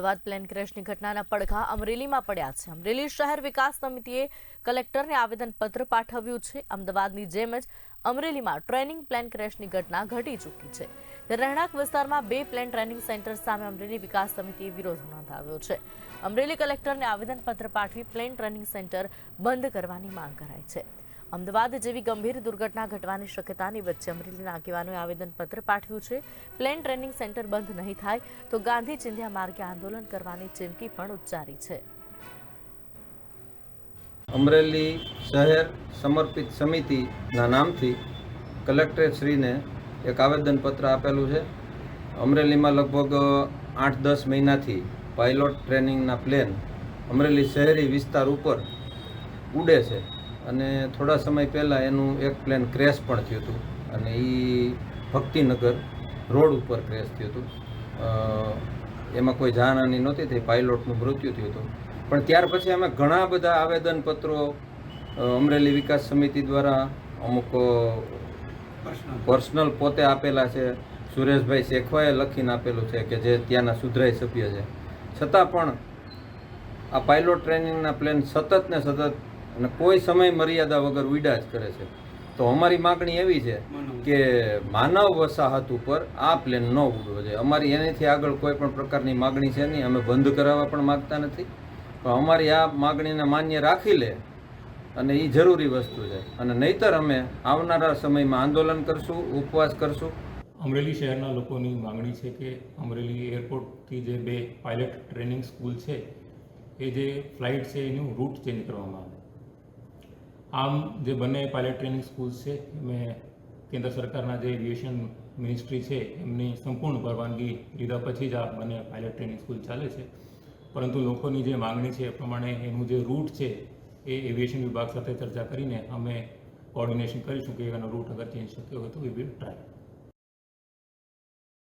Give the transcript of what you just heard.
Ahmedabad plane ક્રેશની ઘટનાના પડઘા અમરેલીમાં પડ્યા છે. અમરેલી શહેર વિકાસ સમિતિએ કલેક્ટરને આવેદનપત્ર પાઠવ્યું છે. અમદાવાદની જેમ જ અમરેલીમાં ટ્રેનિંગ પ્લેન ક્રેશની ઘટના ઘટી ચૂકી છે. રહેણાંક વિસ્તારમાં બે પ્લેન ટ્રેનિંગ સેન્ટર સામે અમરેલી વિકાસ સમિતિએ વિરોધ નોંધાવ્યો છે. અમરેલી કલેક્ટરને આવેદનપત્ર પાઠવી પ્લેન ટ્રેનિંગ સેન્ટર બંધ કરવાની માંગ કરાઈ છે. અમદાવાદ જેવી ગંભીર દુર્ઘટના ઘટવાની શક્યતાની વચ્ચે અમરેલીના આગેવાનોએ આવેદનપત્ર પાઠવ્યું છે. પ્લેન ટ્રેનિંગ સેન્ટર બંધ નહીં થાય તો ગાંધી ચિંધ્યા માર્ગે આંદોલન કરવાની ચીમકી પણ ઉચ્ચારી છે. અમરેલી શહેર સમર્પિત સમિતિના નામથી કલેક્ટરેટશ્રીને એક આવેદનપત્ર આપેલું છે. અમરેલીમાં લગભગ આઠ દસ મહિનાથી પાયલોટ ટ્રેનિંગના પ્લેન અમરેલી શહેરી વિસ્તાર ઉપર ઉડે છે. અને થોડા સમય પહેલાં એનું એક પ્લેન ક્રેશ પણ થયું હતું. અને એ ભક્તિનગર રોડ ઉપર ક્રેશ થયું હતું. એમાં કોઈ જાનહાની નહોતી થઈ પાયલોટનું મૃત્યુ થયું હતું. પણ ત્યાર પછી અમે ઘણા બધા આવેદનપત્રો અમરેલી વિકાસ સમિતિ દ્વારા અમુક પર્સનલ પોતે આપેલા છે. સુરેશભાઈ શેખવાએ લખીને આપેલું છે કે જે ત્યાંના સુધરાઈ સભ્ય છે. છતાં પણ આ પાયલોટ ટ્રેનિંગના પ્લેન સતત ને સતત અને કોઈ સમય મર્યાદા વગર ઉડ્યા જ કરે છે. તો અમારી માગણી એવી છે કે માનવ વસાહત ઉપર આ પ્લેન ન ઉડવો જોઈએ. અમારી એનાથી આગળ કોઈ પણ પ્રકારની માગણી છે નહીં. અમે બંધ કરાવવા પણ માગતા નથી. પણ અમારી આ માગણીને માન્ય રાખી લે અને એ જરૂરી વસ્તુ છે. અને નહીતર અમે આવનારા સમયમાં આંદોલન કરશું ઉપવાસ કરશું. અમરેલી શહેરના લોકોની માંગણી છે કે અમરેલી એરપોર્ટથી જે બે પાયલટ ટ્રેનિંગ સ્કૂલ છે એ જે ફ્લાઇટ છે એનું રૂટ ચેન્જ કરવામાં આવે. આમ જે બંને પાયલટ ટ્રેનિંગ સ્કૂલ છે મેં કેન્દ્ર સરકારના જે એવિએશન મિનિસ્ટ્રી છે, એમની સંપૂર્ણ પરવાનગી લીધા પછી જ આ બંને પાયલટ ટ્રેનિંગ સ્કૂલ ચાલે છે. પરંતુ લોકોની જે માંગણી છે એ પ્રમાણે એનું જે રૂટ છે, એ એવિએશન વિભાગ સાથે ચર્ચા કરીને અમે કોર્ડિનેશન કરીશું કે એનો રૂટ અગર ચેન્જ શક્ય હોય તો વી વિલ ટ્રાય